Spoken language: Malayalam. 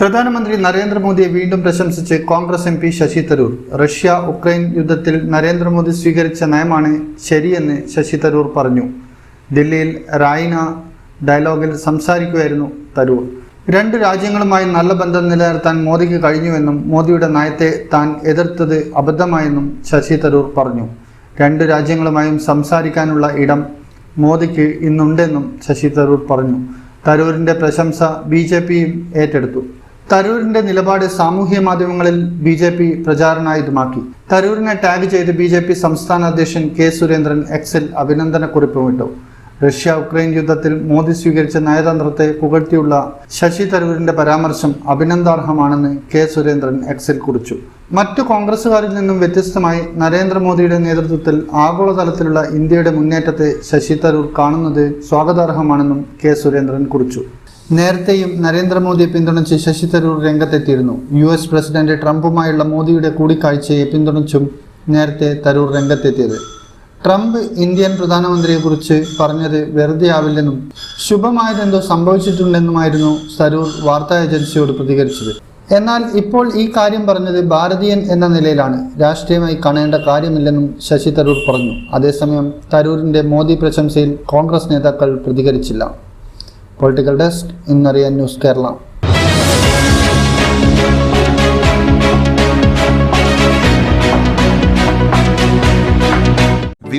പ്രധാനമന്ത്രി നരേന്ദ്രമോദിയെ വീണ്ടും പ്രശംസിച്ച് Congress M P Shashi Tharoor. Russia Ukraine യുദ്ധത്തിൽ നരേന്ദ്രമോദി സ്വീകരിച്ച നയമാണ് ശരിയെന്ന് ശശി തരൂർ പറഞ്ഞു. ദില്ലിയിൽ റായിന ഡയലോഗിൽ സംസാരിക്കുകയായിരുന്നു തരൂർ. രണ്ട് രാജ്യങ്ങളുമായി നല്ല ബന്ധം നിലനിർത്താൻ മോദിക്ക് കഴിഞ്ഞുവെന്നും മോദിയുടെ നയത്തെ താൻ എതിർത്തത് അബദ്ധമായെന്നും ശശി തരൂർ പറഞ്ഞു. രണ്ട് രാജ്യങ്ങളുമായും സംസാരിക്കാനുള്ള ഇടം മോദിക്ക് ഇന്നുണ്ടെന്നും ശശി തരൂർ പറഞ്ഞു. തരൂരിന്റെ പ്രശംസ ബി ജെ പിയും ഏറ്റെടുത്തു. തരൂരിന്റെ നിലപാട് സാമൂഹ്യ മാധ്യമങ്ങളിൽ ബി ജെ പി പ്രചാരണായുധമാക്കി. തരൂരിനെ ടാഗ് ചെയ്ത് ബി ജെ പി സംസ്ഥാന അധ്യക്ഷൻ കെ സുരേന്ദ്രൻ എക്സിൽ അഭിനന്ദനക്കുറിപ്പ് വിട്ടു റഷ്യ ഉക്രൈൻ യുദ്ധത്തിൽ മോദി സ്വീകരിച്ച നയതന്ത്രത്തെ പുകഴ്ത്തിയുള്ള ശശി തരൂരിന്റെ പരാമർശം അഭിനന്ദാർഹമാണെന്ന് കെ സുരേന്ദ്രൻ എക്സിൽ കുറിച്ചു. മറ്റു കോൺഗ്രസുകാരിൽ നിന്നും വ്യത്യസ്തമായി നരേന്ദ്രമോദിയുടെ നേതൃത്വത്തിൽ ആഗോളതലത്തിലുള്ള ഇന്ത്യയുടെ മുന്നേറ്റത്തെ ശശി തരൂർ കാണുന്നത് സ്വാഗതാർഹമാണെന്നും കെ സുരേന്ദ്രൻ കുറിച്ചു. നേരത്തെയും നരേന്ദ്രമോദിയെ പിന്തുണച്ച് ശശി തരൂർ രംഗത്തെത്തിയിരുന്നു. യു എസ് പ്രസിഡന്റ് ട്രംപുമായുള്ള മോദിയുടെ കൂടിക്കാഴ്ചയെ പിന്തുണച്ചും നേരത്തെ തരൂർ രംഗത്തെത്തിയത്. ട്രംപ് ഇന്ത്യൻ പ്രധാനമന്ത്രിയെക്കുറിച്ച് പറഞ്ഞത് വെറുതെ ആവില്ലെന്നും ശുഭമായതെന്തോ സംഭവിച്ചിട്ടുണ്ടെന്നുമായിരുന്നു സരൂർ വാർത്താ ഏജൻസിയോട് പ്രതികരിച്ചത്. എന്നാൽ ഇപ്പോൾ ഈ കാര്യം പറഞ്ഞത് ഭാരതീയൻ എന്ന നിലയിലാണ്. രാഷ്ട്രീയമായി കാണേണ്ട കാര്യമില്ലെന്നും ശശി തരൂർ പറഞ്ഞു. അതേസമയം തരൂരിന്റെ മോദി പ്രശംസയിൽ കോൺഗ്രസ് നേതാക്കൾ പ്രതികരിച്ചില്ല. പൊളിറ്റിക്കൽ ഡെസ്ക് ഇന്നറിയാൻ ന്യൂസ് കേരള.